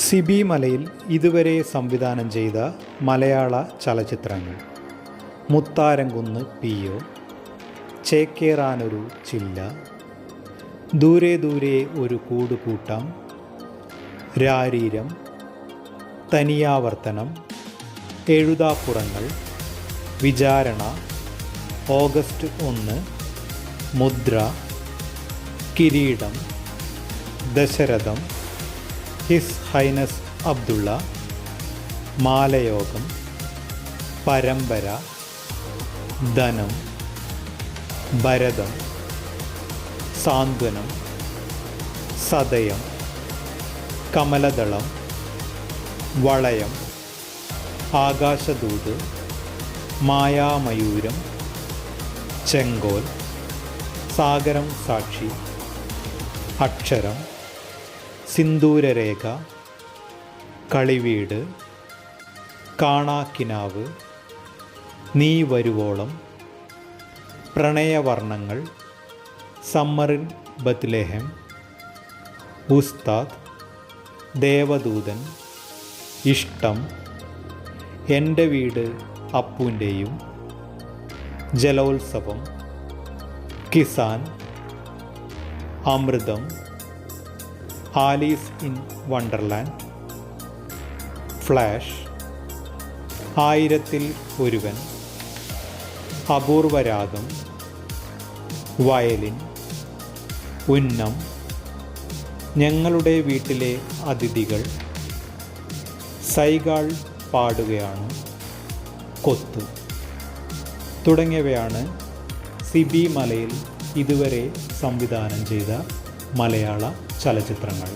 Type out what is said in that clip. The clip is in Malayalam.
സിബി മലയിൽ ഇതുവരെ സംവിധാനം ചെയ്ത മലയാള ചലച്ചിത്രങ്ങൾ. മുത്താരംകുന്ന് പി ഒ ചേക്കേറാനൊരു ചില്ല ദൂരെ ദൂരെ ഒരു കൂടുകൂട്ടം രാരീരം തനിയാവർത്തനം എഴുതാപ്പുറങ്ങൾ വിചാരണ ഓഗസ്റ്റ് ഒന്ന് മുദ്ര കിരീടം ദശരഥം ഹിസ് ഹൈനസ് അബ്ദുള്ള മാലയോഗം പരമ്പര ധനം ഭരതം സാന്ത്വനം സതയം കമലദളം വളയം ആകാശദൂത് മായാമയൂരം ചെങ്കോൽ സാഗരം സാക്ഷി അക്ഷരം സിന്ദൂരരേഖ കളിവീട് കാണാക്കിനാവ് നീ വരുവോളം പ്രണയവർണങ്ങൾ സമ്മറിൻ ബത്ലേഹം ഉസ്താദ് ദേവദൂതൻ ഇഷ്ടം Ente Veedu Appuvinteyum Jalolsavam Kisan Amrutham Alice in Wonderland flash Aayirathil Oruvan. Apoorvaragam. Violin. Unnam. ഞങ്ങളുടെ വീട്ടിലെ അതിഥികൾ. സൈഗാൾ പാടുകയാണ്. കൊത്ത്. തുടങ്ങിയവയാണ് സിബി മലയിൽ ഇതുവരെ സംവിധാനം ചെയ്ത മലയാള ചലച്ചിത്രങ്ങൾ.